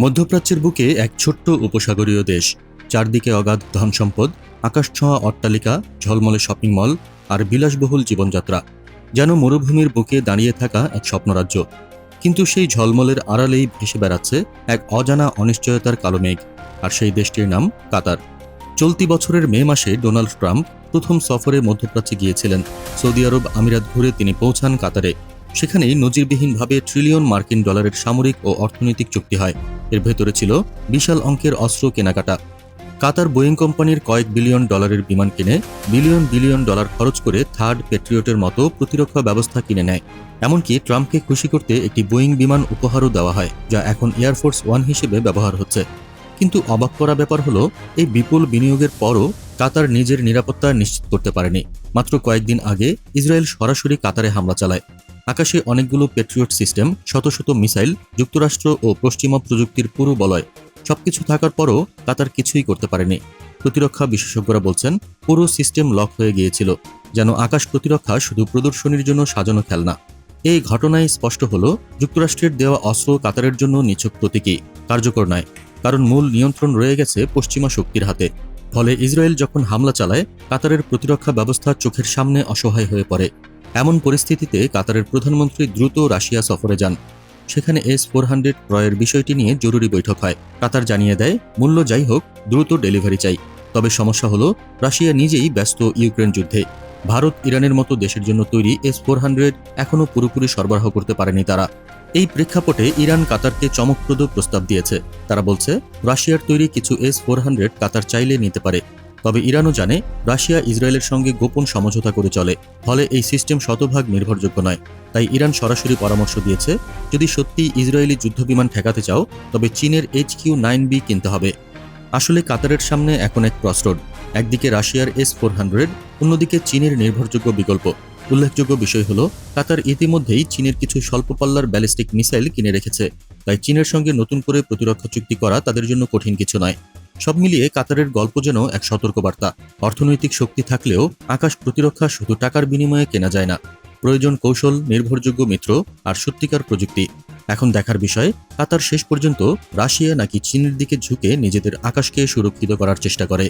মধ্যপ্রাচ্যের বুকে এক ছোট্ট উপসাগরীয় দেশ, চারদিকে অগাধ ধন সম্পদ আকাশছোঁয়া অট্টালিকা, ঝলমলে শপিং মল আর বিলাসবহুল জীবনযাত্রা, যেন মরুভূমির বুকে দাঁড়িয়ে থাকা এক স্বপ্নরাজ্য। কিন্তু সেই ঝলমলের আড়ালেই ভেসে বেড়াচ্ছে এক অজানা অনিশ্চয়তার কালো মেঘ, আর সেই দেশটির নাম কাতার। চলতি বছরের মে মাসে ডোনাল্ড ট্রাম্প প্রথম সফরে মধ্যপ্রাচ্যে গিয়েছিলেন। সৌদি আরব আমিরাত ঘুরে তিনি পৌঁছান কাতারে। সেখানেই নজিরবিহীনভাবে ট্রিলিয়ন মার্কিন ডলারের সামরিক ও অর্থনৈতিক চুক্তি হয়। এর ভেতরে ছিল বিশাল অঙ্কের অস্ত্র কেনাকাটা। কাতার বোয়িং কোম্পানির কয়েক বিলিয়ন ডলারের বিমান কিনে বিলিয়ন বিলিয়ন ডলার খরচ করে থার্ড পেট্রিয়টের মতো প্রতিরক্ষা ব্যবস্থা কিনে নেয়। এমনকি ট্রাম্পকে খুশি করতে একটি বোয়িং বিমান উপহারও দেওয়া হয়, যা এখন এয়ারফোর্স ওয়ান হিসেবে ব্যবহার হচ্ছে। কিন্তু অবাক করা ব্যাপার হলো, এই বিপুল বিনিয়োগের পরও কাতার নিজের নিরাপত্তা নিশ্চিত করতে পারেনি। মাত্র কয়েকদিন আগে ইসরায়েল সরাসরি কাতারে হামলা চালায়। আকাশে অনেকগুলো পেট্রিয়ট সিস্টেম শত শত মিসাইল, যুক্তরাষ্ট্র ও পশ্চিমা প্রযুক্তির পুরো বলয় সবকিছু থাকার পরও কাতার কিছুই করতে পারেনি। প্রতিরক্ষা বিশেষজ্ঞরা বলছেন, পুরো সিস্টেম লক হয়ে গিয়েছিল, যেন আকাশ প্রতিরক্ষা শুধু প্রদর্শনীর জন্য সাজানো খেলনা। এই ঘটনায় স্পষ্ট হলো, যুক্তরাষ্ট্রের দেওয়া অস্ত্র কাতারের জন্য নিছক প্রতীকী, কার্যকর নয়, কারণ মূল নিয়ন্ত্রণ রয়ে গেছে পশ্চিমা শক্তির হাতে। ফলে ইসরায়েল যখন হামলা চালায়, কাতারের প্রতিরক্ষা ব্যবস্থা চোখের সামনে অসহায় হয়ে পড়ে। এমন পরিস্থিতিতে কাতারের প্রধানমন্ত্রী দ্রুত রাশিয়া সফরে যান। সেখানে এস ফোর হান্ড্রেড ক্রয়ের বিষয়টি নিয়ে জরুরি বৈঠক হয়। কাতার জানিয়ে দেয়, মূল্য যাই হোক, দ্রুত ডেলিভারি চাই। তবে সমস্যা হলো, রাশিয়া নিজেই ব্যস্ত ইউক্রেন যুদ্ধে। ভারত ইরানের মতো দেশের জন্য তৈরি এস ফোর হান্ড্রেড এখনও পুরোপুরি সরবরাহ করতে পারেনি তারা। প্রেক্ষাপটে ইরান কাতারকে চমকপ্রদ প্রস্তাব দিয়েছে। তারা বলছে, রাশিয়ার তৈরি কিছু এস ফোর হান্ড্রেড কাতার চাইলে নিতে পারে। তবে ইরানও জানে, রাশিয়া ইসরায়েলের সঙ্গে গোপন সমঝোতা করে চলে, ফলে এই সিস্টেম শতভাগ নির্ভরযোগ্য নয়। তাই ইরান সরাসরি পরামর্শ দিয়েছে, যদি সত্যি ইসরায়েলি যুদ্ধবিমান ঠেকাতে চাও, তবে চীনের এইচ কিউ নাইন বি কিনতে হবে। আসলে কাতারের সামনে এখন এক ক্রসরোড। একদিকে রাশিয়ার এস ফোর হান্ড্রেড, অন্যদিকে চীনের নির্ভরযোগ্য বিকল্প। উল্লেখযোগ্য বিষয় হল, কাতার ইতিমধ্যেই চীনের কিছু স্বল্প পাল্লার ব্যালিস্টিক মিসাইল কিনে রেখেছে। তাই চীনের সঙ্গে নতুন করে প্রতিরক্ষা চুক্তি করা তাদের জন্য কঠিন কিছু নয়। সব মিলিয়ে কাতারের গল্প যেন এক সতর্কবার্তা। অর্থনৈতিক শক্তি থাকলেও আকাশ প্রতিরক্ষা শুধু টাকার বিনিময়ে কেনা যায় না। প্রয়োজন কৌশল, নির্ভরযোগ্য মিত্র আর সত্যিকার প্রযুক্তি। এখন দেখার বিষয়, কাতার শেষ পর্যন্ত রাশিয়া নাকি চীনের দিকে ঝুঁকে নিজেদের আকাশকে সুরক্ষিত করার চেষ্টা করে।